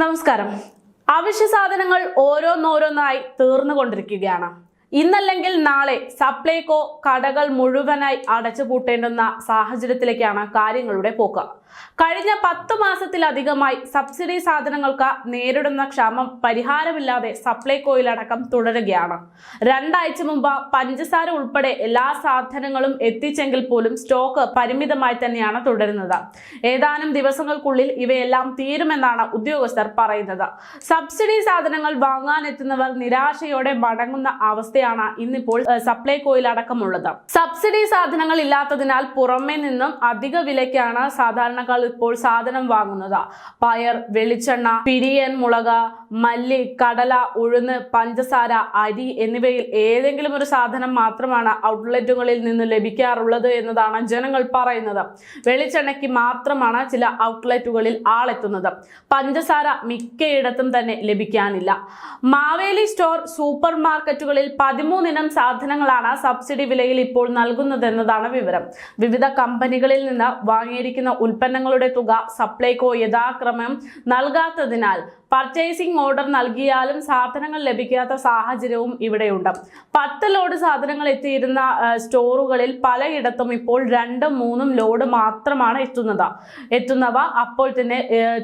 നമസ്കാരം. അവശ്യ സാധനങ്ങൾ ഓരോന്നോരോന്നായി തീർന്നുകൊണ്ടിരിക്കുകയാണ്. ഇന്നല്ലെങ്കിൽ നാളെ സപ്ലൈകോ കടകൾ മുഴുവനായി അടച്ചുപൂട്ടേണ്ടുന്ന സാഹചര്യത്തിലേക്കാണ് കാര്യങ്ങളുടെ പോക്ക്. കഴിഞ്ഞ പത്ത് മാസത്തിലധികമായി സബ്സിഡി സാധനങ്ങൾക്ക് നേരിടുന്ന ക്ഷാമം പരിഹാരമില്ലാതെ സപ്ലൈകോയിലടക്കം തുടരുകയാണ്. രണ്ടാഴ്ച മുമ്പ് പഞ്ചസാര ഉൾപ്പെടെ എല്ലാ സാധനങ്ങളും എത്തിച്ചെങ്കിൽ പോലും സ്റ്റോക്ക് പരിമിതമായി തന്നെയാണ് തുടരുന്നത്. ഏതാനും ദിവസങ്ങൾക്കുള്ളിൽ ഇവയെല്ലാം തീരുമെന്നാണ് ഉദ്യോഗസ്ഥർ പറയുന്നത്. സബ്സിഡി സാധനങ്ങൾ വാങ്ങാനെത്തുന്നവർ നിരാശയോടെ മടങ്ങുന്ന അവസ്ഥയാണ് ഇന്നിപ്പോൾ സപ്ലൈ സപ്ലൈകോയിൽ അടക്കമുള്ളത്. സബ്സിഡി സാധനങ്ങൾ ഇല്ലാത്തതിനാൽ പുറമെ നിന്നും അധിക വിലയ്ക്കാണ് സാധാരണക്കാർ ഇപ്പോൾ സാധനം വാങ്ങുന്നത്. പയർ വെളിച്ചെണ്ണ പിരിയൻ മുളക് മല്ലി കടല ഉഴുന്ന് പഞ്ചസാര അരി എന്നിവയിൽ ഏതെങ്കിലും ഒരു സാധനം മാത്രമാണ് ഔട്ട്ലെറ്റുകളിൽ നിന്ന് ലഭിക്കാറുള്ളത് എന്നതാണ് ജനങ്ങൾ പറയുന്നത്. വെളിച്ചെണ്ണയ്ക്ക് മാത്രമാണ് ചില ഔട്ട്ലെറ്റുകളിൽ ആളെത്തുന്നത്. പഞ്ചസാര മിക്കയിടത്തും തന്നെ ലഭിക്കാനില്ല. മാവേലി സ്റ്റോർ സൂപ്പർ മാർക്കറ്റുകളിൽ പതിമൂന്നിനം സാധനങ്ങളാണ് സബ്സിഡി വിലയിൽ ഇപ്പോൾ നൽകുന്നതെന്നതാണ് വിവരം. വിവിധ കമ്പനികളിൽ നിന്ന് വാങ്ങിയിരിക്കുന്ന ഉൽപ്പന്നങ്ങളുടെ തുക സപ്ലൈകോ യഥാക്രമം നൽകാത്തതിനാൽ പർച്ചേസിംഗ് ഓർഡർ നൽകിയാലും സാധനങ്ങൾ ലഭിക്കാത്ത സാഹചര്യവും ഇവിടെയുണ്ട്. പത്ത് ലോഡ് സാധനങ്ങൾ എത്തിയിരുന്ന സ്റ്റോറുകളിൽ പലയിടത്തും ഇപ്പോൾ രണ്ടും മൂന്നും ലോഡ് മാത്രമാണ് എത്തുന്നത്. എത്തുന്നവ അപ്പോൾ തന്നെ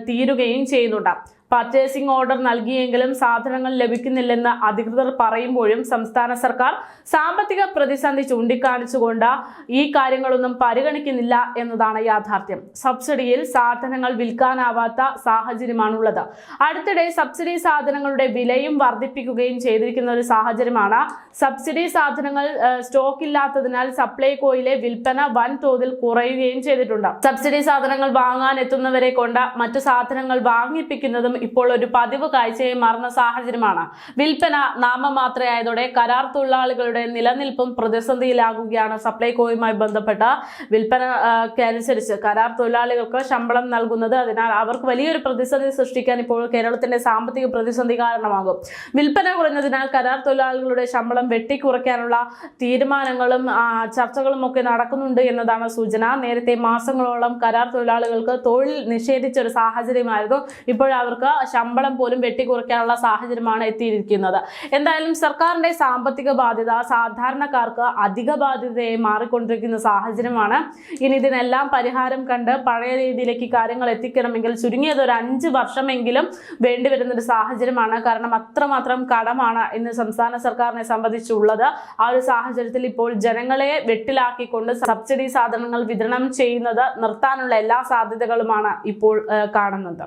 തീരുകയും ചെയ്യുന്നുണ്ട്. പർച്ചേസിംഗ് ഓർഡർ നൽകിയെങ്കിലും സാധനങ്ങൾ ലഭിക്കുന്നില്ലെന്ന് അധികൃതർ പറയുമ്പോഴും സംസ്ഥാന സർക്കാർ സാമ്പത്തിക പ്രതിസന്ധി ചൂണ്ടിക്കാണിച്ചുകൊണ്ട് ഈ കാര്യങ്ങളൊന്നും പരിഗണിക്കുന്നില്ല എന്നതാണ് യാഥാർത്ഥ്യം. സബ്സിഡിയിൽ സാധനങ്ങൾ വിൽക്കാനാവാത്ത സാഹചര്യമാണുള്ളത്. അടുത്തിടെ സബ്സിഡി സാധനങ്ങളുടെ വിലയും വർദ്ധിപ്പിക്കുകയും ചെയ്തിരിക്കുന്ന ഒരു സാഹചര്യമാണ്. സബ്സിഡി സാധനങ്ങൾ സ്റ്റോക്ക് ഇല്ലാത്തതിനാൽ സപ്ലൈകോയിലെ വിൽപ്പന വൻതോതിൽ കുറയുകയും ചെയ്തിട്ടുണ്ട്. സബ്സിഡി സാധനങ്ങൾ വാങ്ങാൻ എത്തുന്നവരെ കൊണ്ട് മറ്റു സാധനങ്ങൾ വാങ്ങിപ്പിക്കുന്നതും ഇപ്പോൾ ഒരു പതിവ് കാഴ്ചയായി മാറുന്ന സാഹചര്യമാണ്. വിൽപ്പന നാമമാത്രയായതോടെ കരാർ തൊഴിലാളികളുടെ നിലനിൽപ്പും പ്രതിസന്ധിയിലാകുകയാണ് സപ്ലൈകോയുമായി ബന്ധപ്പെട്ട വിൽപ്പനക്കനുസരിച്ച് കരാർ തൊഴിലാളികൾക്ക് ശമ്പളം നൽകുന്നത്. അതിനാൽ അവർക്ക് വലിയൊരു പ്രതിസന്ധി സൃഷ്ടിക്കാൻ ഇപ്പോൾ കേരളത്തിന്റെ സാമ്പത്തിക പ്രതിസന്ധി കാരണമാകും. വിൽപ്പന കുറഞ്ഞതിനാൽ കരാർ തൊഴിലാളികളുടെ ശമ്പളം വെട്ടിക്കുറയ്ക്കാനുള്ള തീരുമാനങ്ങളും ചർച്ചകളും ഒക്കെ നടക്കുന്നുണ്ട് എന്നതാണ് സൂചന. നേരത്തെ മാസങ്ങളോളം കരാർ തൊഴിലാളികൾക്ക് തൊഴിൽ നിഷേധിച്ച ഒരു സാഹചര്യമായിരുന്നു. ഇപ്പോഴവർക്ക് ശമ്പളം പോലും വെട്ടിക്കുറയ്ക്കാനുള്ള സാഹചര്യമാണ് എത്തിയിരിക്കുന്നത്. എന്തായാലും സർക്കാരിന്റെ സാമ്പത്തിക ബാധ്യത സാധാരണക്കാർക്ക് അധിക ബാധ്യതയായി മാറിക്കൊണ്ടിരിക്കുന്ന സാഹചര്യമാണ്. ഇനി ഇതിനെല്ലാം പരിഹാരം കണ്ട് പഴയ രീതിയിലേക്ക് കാര്യങ്ങൾ എത്തിക്കണമെങ്കിൽ ചുരുങ്ങിയത് ഒരു അഞ്ച് വർഷമെങ്കിലും വേണ്ടിവരുന്ന ഒരു സാഹചര്യമാണ്. കാരണം അത്രമാത്രം കടമാണ് ഇന്ന് സംസ്ഥാന സർക്കാരിനെ സംബന്ധിച്ചുള്ളത്. ആ ഒരു സാഹചര്യത്തിൽ ഇപ്പോൾ ജനങ്ങളെ വെട്ടിലാക്കിക്കൊണ്ട് സബ്സിഡി സാധനങ്ങൾ വിതരണം ചെയ്യുന്നത് നിർത്താനുള്ള എല്ലാ സാധ്യതകളുമാണ് ഇപ്പോൾ കാണുന്നത്.